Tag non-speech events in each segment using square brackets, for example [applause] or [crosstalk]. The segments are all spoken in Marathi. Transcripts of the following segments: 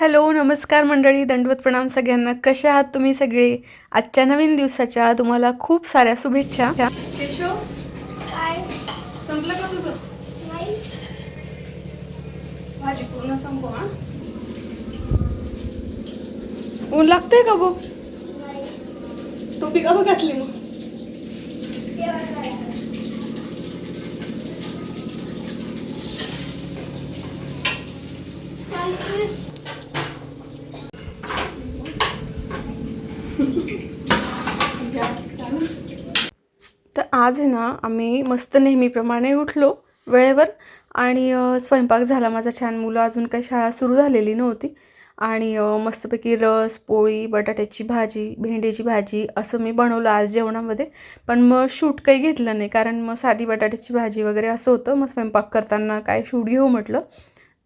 हॅलो नमस्कार मंडळी दंडवत प्रणाम सगळ्यांना. कशा आहात तुम्ही सगळे? आजच्या नवीन दिवसाच्या तुम्हाला खूप साऱ्या शुभेच्छा. संपलं का तुझं? भाजी पूर्ण संपव ऊन लागतंय का बघ? टोपी का बघ घातली मग? तर आज आहे ना आम्ही मस्त नेहमीप्रमाणे उठलो वेळेवर आणि स्वयंपाक झाला माझा छान. मुलं अजून काही शाळा सुरू झालेली नव्हती आणि मस्तपैकी रस पोळी बटाट्याची भाजी भेंडीची भाजी असं मी बनवलं आज जेवणामध्ये. पण मग शूट काही घेतलं नाही कारण मग साधी बटाट्याची भाजी वगैरे असं होतं. मग स्वयंपाक करताना काय शूट घेऊ म्हटलं.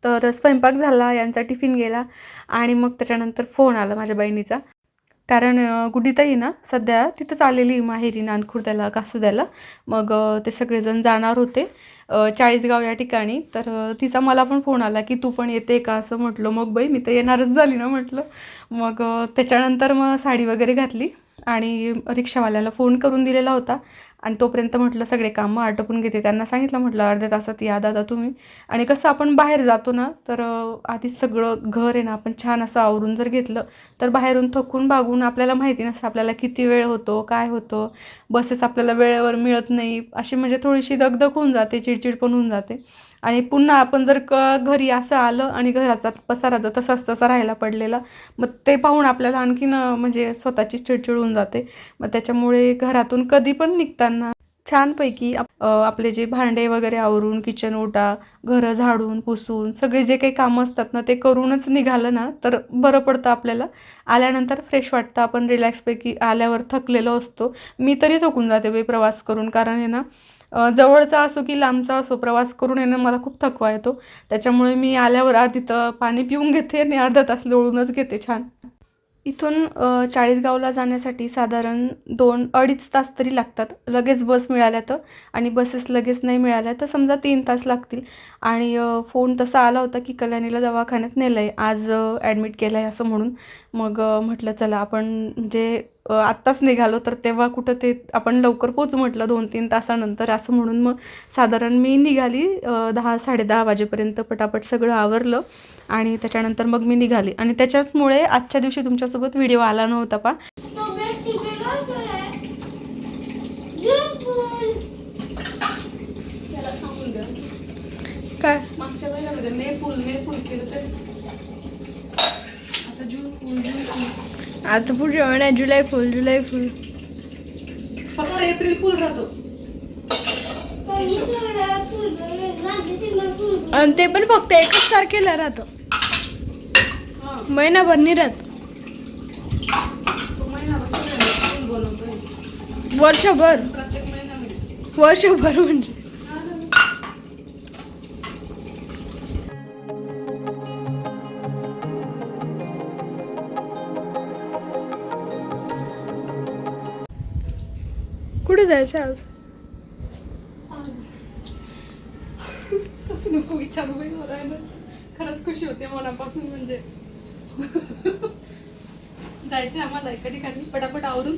तर स्वयंपाक झाला यांचा टिफिन गेला आणि मग त्याच्यानंतर फोन आला माझ्या बहिणीचा. कारण गुडीताई ना सध्या तिथंच आलेली माहेरी नानखुर्द्याला कासुद्याला मग ते सगळेजण जाणार होते. चाळीसगाव या ठिकाणी. तर तिचा मला पण फोन आला की तू पण येते का? असं म्हटलं. मग बाई मी तर येणारच झाली ना म्हटलं. मग त्याच्यानंतर मग साडी वगैरे घातली आणि रिक्षावाल्याला फोन करून दिलेला होता. आणि तोपर्यंत म्हटलं सगळे कामं आटोपून घेते. त्यांना सांगितलं म्हटलं अर्ध्या तासात या दादा तुम्ही. आणि कसं आपण बाहेर जातो ना तर आधी सगळं घर आहे ना आपण छान असं आवरून जर घेतलं तर बाहेरून थकून बागून आपल्याला माहिती नसतं आपल्याला किती वेळ होतो काय होतं. बसेस आपल्याला वेळेवर मिळत नाही. अशी म्हणजे थोडीशी दगदग होऊन जाते चिडचिड पण होऊन जाते. आणि पुन्हा आपण जर क घरी असं आलं आणि घराचा पसारा जर तसाच तसा राहायला पडलेला मग ते पाहून आपल्याला आणखीन म्हणजे स्वतःची चिडचिड होऊन जाते. मग त्याच्यामुळे घरातून कधी पण निघताना छानपैकी आपले जे भांडे वगैरे आवरून किचन ओटा घरं झाडून पुसून सगळे जे काही कामं असतात ना ते करूनच निघालं ना तर बरं पडतं आपल्याला. आल्यानंतर फ्रेश वाटतं आपण रिलॅक्सपैकी आल्यावर थकलेलो असतो. मी तरी थकून जाते बाई प्रवास करून कारण आहे ना जवळचा असो की लांबचा असो प्रवास करून येणं मला खूप थकवा येतो. त्याच्यामुळे मी आल्यावर आधी तर पाणी पिऊन घेते आणि अर्धा तास लोळूनच घेते छान. इथून चाळीसगावला जाण्यासाठी साधारण दोन अडीच तास तरी लागतात. लगेच बस मिळाल्या तर आणि बसेस लगेच नाही मिळाल्या तर समजा तीन तास लागतील. आणि फोन तसा आला होता की कल्याणीला दवाखान्यात नेलं आहे आज ॲडमिट केलं आहे असं म्हणून. मग म्हटलं चला आपण म्हणजे आत्ताच निघालो तर तेव्हा कुठं ते आपण लवकर पोचू म्हटलं दोन तीन तासानंतर असं म्हणून. मग साधारण मी निघाली दहा साडेदहा वाजेपर्यंत पटापट सगळं आवरलं. आणि त्याच्यानंतर मग मी निघाली आणि त्याच्याचमुळे आजच्या दिवशी तुमच्यासोबत व्हिडिओ आला नव्हता पा है काय मागच्या महिन्यामध्ये मे फुल मे फुल केलं तर आता जून फुल जून फुल आता पुढच्या महिन्यात जुलै फुल जुलै फुल फक्त एप्रिल फुल राहतो आणि ते पण फक्त एकच तारखेला राहतं हा महिनाभर निरत. वर्षभर. वर्षभर म्हणजे. कुठे जायचं आज? नको विचारू खरंच खुशी होते मनापासून म्हणजे. [laughs] जायचं आम्हाला एका ठिकाणी पटापट आवरून.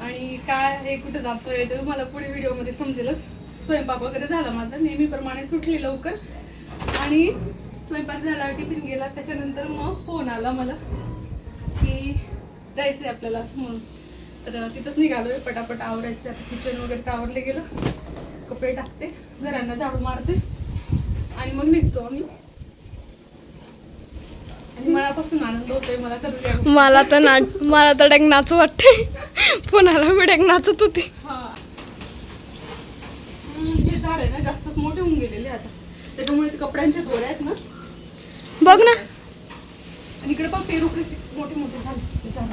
आणि काय हे कुठं जातोय ते मला पुढे व्हिडिओमध्ये समजेलच. स्वयंपाक वगैरे झाला माझा नेहमीप्रमाणे सुटली लवकर. आणि स्वयंपाक झाला टिफिन गेला त्याच्यानंतर मग फोन आला मला की जायचंय आपल्याला असं म्हणून. तर तिथंच निघालोय पटापट आवरायचं आता किचन वगैरे टावरले आवरले गेलं. कपडे टाकते घरांना झाडू मारते. आणि मग निघतो आम्ही. आनंद होतोय मला तर मला तर ना मला तर डायरेक्ट नाचू वाटते पुण्याला मी डायरेक्ट नाचत होती. हा. हम्म, झाड आहे ना जास्तच मोठे होऊन गेलेले आता. त्याच्यामुळे ते कपड्यांच्या दोऱ्या आहेत ना. बघ ना. आणि इकडे पण पेरू कसे मोठे मोठे झाले झाड.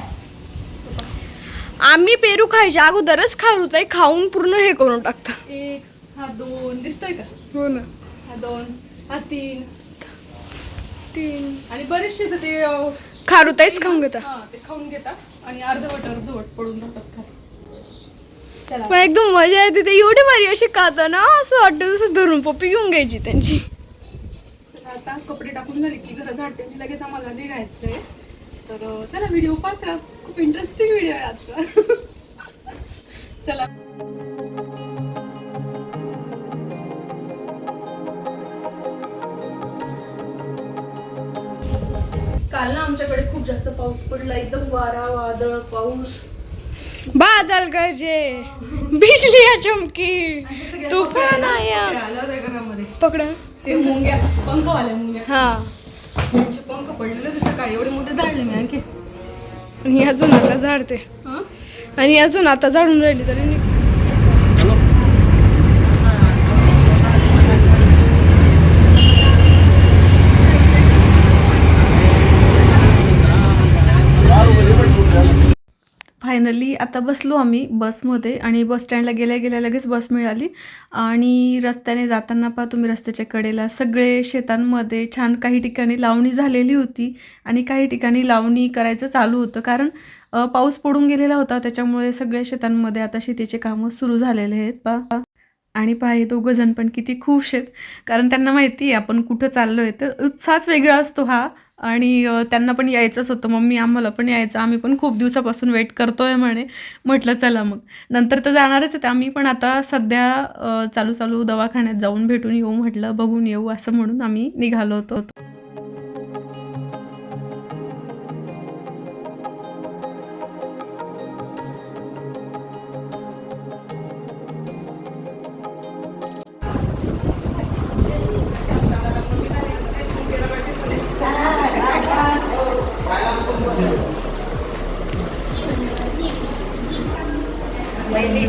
आम्ही पेरू खायच्या अगोदरच खाऊच खाऊन पूर्ण हे करून टाकतं. एक हा दोन दिसतोय का? हो ना. हा दोन हा तीन. तीन. आणि बरेचसे तर ते अं, खारुताईच खाऊन घेता हा ते खाऊन घेतात. आणि अर्धवट अर्धवट पडून राहतात खाली. चला. पण एकदम मजा येते. ते एवढी भारी अशी खातं ना असं वाटतं जसं धरून पप्पी घेऊन घ्यायची त्यांची. आता कपडे टाकून झाले की घरं झाडते आणि लगेच आम्हाला निघायचं आहे तर अं, चला व्हिडिओ पाहता. खूप इंटरेस्टिंग व्हिडिओ आहे आजचा. [laughs] चला. काल ना आमच्याकडे खूप जास्त पाऊस पडला. एकदम वारा वादळ पाऊस. बादल गरजे बिजली चमकी तुफान आया. घरामध्ये. पकड. ते मुंग्या पंख आल्या मुंग्या. हा. त्यांचे पंख पडलेले ते सकाळी एवढे मोठे झाडले मी आणखी. आणि अजून आता झाडते. हं? आणि अजून आता झाडून राहिली तरी फायनली आता बसलो आम्ही बसमध्ये आणि बस स्टँडला गेल्या गेल्या लगेच बस मिळाली. आणि रस्त्याने जाताना पहा तुम्ही रस्त्याच्या कडेला सगळे शेतांमध्ये छान काही ठिकाणी लावणी झालेली होती आणि काही ठिकाणी लावणी करायचं चालू होतं. कारण पाऊस पडून गेलेला होता त्याच्यामुळे सगळ्या शेतांमध्ये आता शेतीचे कामं सुरू झालेले आहेत. पहा. आणि पहा हे दोघं जण पण किती खुश आहेत. कारण त्यांना माहिती आहे आपण कुठं चाललो आहे तर उत्साहच वेगळा असतो हा. आणि त्यांना पण यायचंच होतं. मम्मी आम्हाला पण यायचं. आम्ही पण खूप दिवसापासून वेट करतोय म्हणे. म्हटलं चला मग. नंतर तर जाणारच आहेत. आम्ही पण आता सध्या चालू चालू दवाखान्यात जाऊन भेटून येऊ म्हटलं. बघून येऊ असं म्हणून आम्ही निघालो होतो.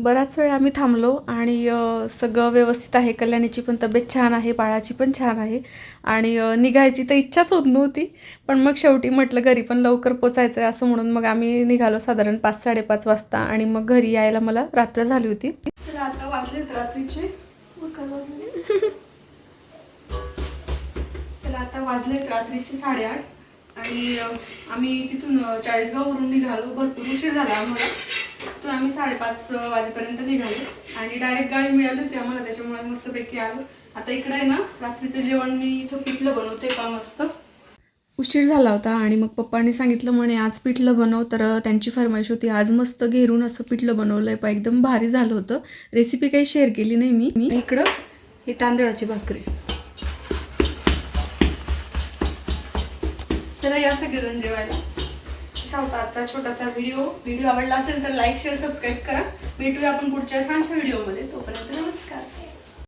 बराच वेळ आम्ही थांबलो आणि सगळं व्यवस्थित आहे. कल्याणीची पण तब्येत छान आहे बाळाची पण छान आहे आणि निघायची तर इच्छाच होत नव्हती. पण मग शेवटी म्हटलं घरी पण लवकर पोचायचं आहे असं म्हणून मग आम्ही निघालो साधारण पाच साडेपाच वाजता आणि मग घरी यायला मला रात्र झाली होती. आता वाजलेत रात्रीचे. साडेआठ आणि आम्ही तिथून चाळीसगाववरून निघालो. भरपूर उशीर झाला आम्हाला. तर आम्ही साडेपाच वाजेपर्यंत निघालो आणि डायरेक्ट गाडी मिळाली होती आम्हाला त्याच्यामुळे मस्तपैकी आलो. आता इकडे आहे ना रात्रीचं जेवण मी इथं पिठलं बनवते का मस्त. उशीर झाला होता आणि मग पप्पांनी सांगितलं म्हणे आज पिठलं बनव. तर त्यांची फरमाईश होती आज मस्त घेरून असं पिठलं बनवलंय. पा एकदम भारी झालं होतं. रेसिपी काही शेअर केली नाही मी. मी इकडं ही तांदळाची भाकरी. चला या सगळेजण जेवायला. असा होता आजचा छोटासा व्हिडिओ. व्हिडिओ आवडला असेल तर लाईक शेअर सबस्क्राईब करा. भेटूया आपण पुढच्या छानशा व्हिडिओमध्ये. तोपर्यंत